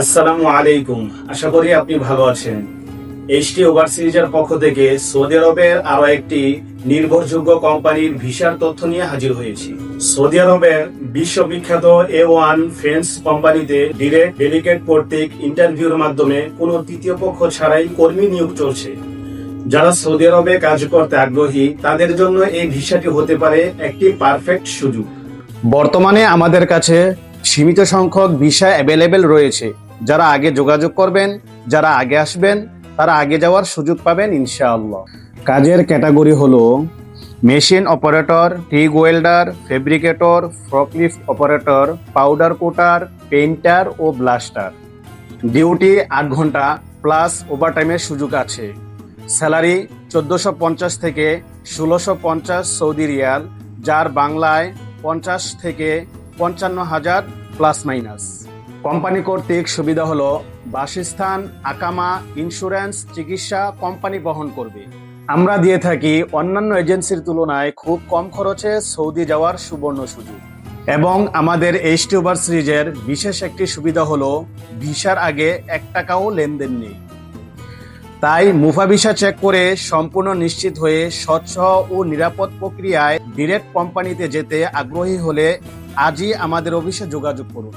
আসসালামু আলাইকুম। আশা করি আপনি ভালো আছেন। এইচটি ওভার সিরিজের পক্ষ থেকে সৌদি আরবের আরও একটি নির্ভরযোগ্য কোম্পানির ভিসার তথ্য নিয়ে হাজির হয়েছি। সৌদি আরবের বিশ্ববিখ্যাত এ ওয়ান ফ্রেন্স কোম্পানিতে ডিরেক্ট ডেলিগেট কর্তৃক ইন্টারভিউর মাধ্যমে কোনো তৃতীয় পক্ষ ছাড়াই কর্মী নিয়োগ চলছে। যারা সৌদি আরবে কাজ করতে আগ্রহী, তাদের জন্য এই ভিসাটি হতে পারে একটি পারফেক্ট সুযোগ। বর্তমানে আমাদের কাছে সীমিত সংখ্যক ভিসা অ্যাভেলেবেল রয়েছে। যারা আগে যোগাযোগ করবেন, যারা আগে আসবেন, তারা আগে যাওয়ার সুযোগ পাবেন ইনশাআল্লাহ। কাজের ক্যাটাগরি হলো machine operator, TIG welder, fabricator, forklift operator, powder coater, painter ও ব্লাস্টার। ডিউটি আট ঘণ্টা প্লাস ওভারটাইমের সুযোগ আছে। স্যালারি চোদ্দোশো পঞ্চাশ থেকে ষোলোশো পঞ্চাশ সৌদি রিয়াল, যার বাংলায় পঞ্চাশ থেকে পঞ্চান্ন হাজার প্লাস মাইনাস। কোম্পানি কর্তৃক সুবিধা হলো বাসস্থান, আকামা ইন্স্যুরেন্স চিকিৎসা কোম্পানি বহন করবে। আমরা দিয়ে থাকি অন্যান্য এজেন্সির তুলনায় খুব কম খরচে সৌদি যাওয়ার সুবর্ণ সুযোগ। এবং আমাদের এইচ টিউবার সিরিজের বিশেষ একটি সুবিধা হলো ভিসার আগে এক টাকাও লেনদেন নেই। তাই মুফা ভিসা চেক করে সম্পূর্ণ নিশ্চিত হয়ে স্বচ্ছ ও নিরাপদ প্রক্রিয়ায় ডিরেক্ট কোম্পানিতে যেতে আগ্রহী হলে আজই আমাদের অফিসে যোগাযোগ করুন।